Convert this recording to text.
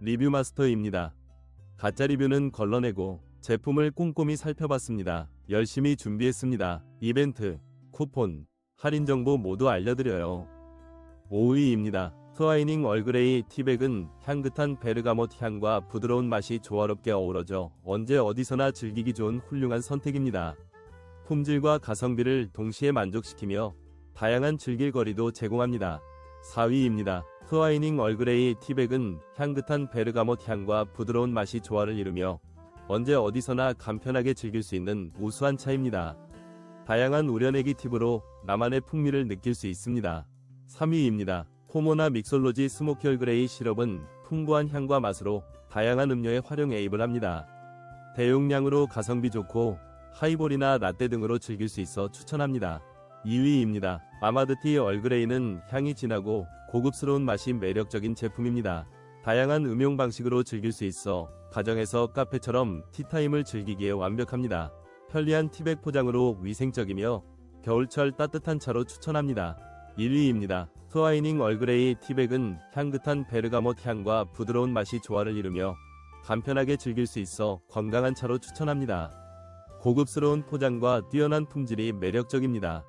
리뷰 마스터입니다. 가짜 리뷰는 걸러내고 제품을 꼼꼼히 살펴봤습니다. 열심히 준비했습니다. 이벤트, 쿠폰, 할인 정보 모두 알려드려요. 5위입니다. 트와이닝 얼그레이 티백은 향긋한 베르가못 향과 부드러운 맛이 조화롭게 어우러져 언제 어디서나 즐기기 좋은 훌륭한 선택입니다. 품질과 가성비를 동시에 만족시키며 다양한 즐길거리도 제공합니다. 4위입니다. 트와이닝 얼그레이 티백은 향긋한 베르가못 향과 부드러운 맛이 조화를 이루며 언제 어디서나 간편하게 즐길 수 있는 우수한 차입니다. 다양한 우려내기 팁으로 나만의 풍미를 느낄 수 있습니다. 3위입니다. 포모나 믹솔로지 스모키 얼그레이 시럽은 풍부한 향과 맛으로 다양한 음료에 활용 애입을 합니다. 대용량으로 가성비 좋고 하이볼이나 라떼 등으로 즐길 수 있어 추천합니다. 2위입니다. 아마드티 얼그레이는 향이 진하고 고급스러운 맛이 매력적인 제품입니다. 다양한 음용 방식으로 즐길 수 있어 가정에서 카페처럼 티타임을 즐기기에 완벽합니다. 편리한 티백 포장으로 위생적이며 겨울철 따뜻한 차로 추천합니다. 1위입니다. 트와이닝 얼그레이 티백은 향긋한 베르가못 향과 부드러운 맛이 조화를 이루며 간편하게 즐길 수 있어 건강한 차로 추천합니다. 고급스러운 포장과 뛰어난 품질이 매력적입니다.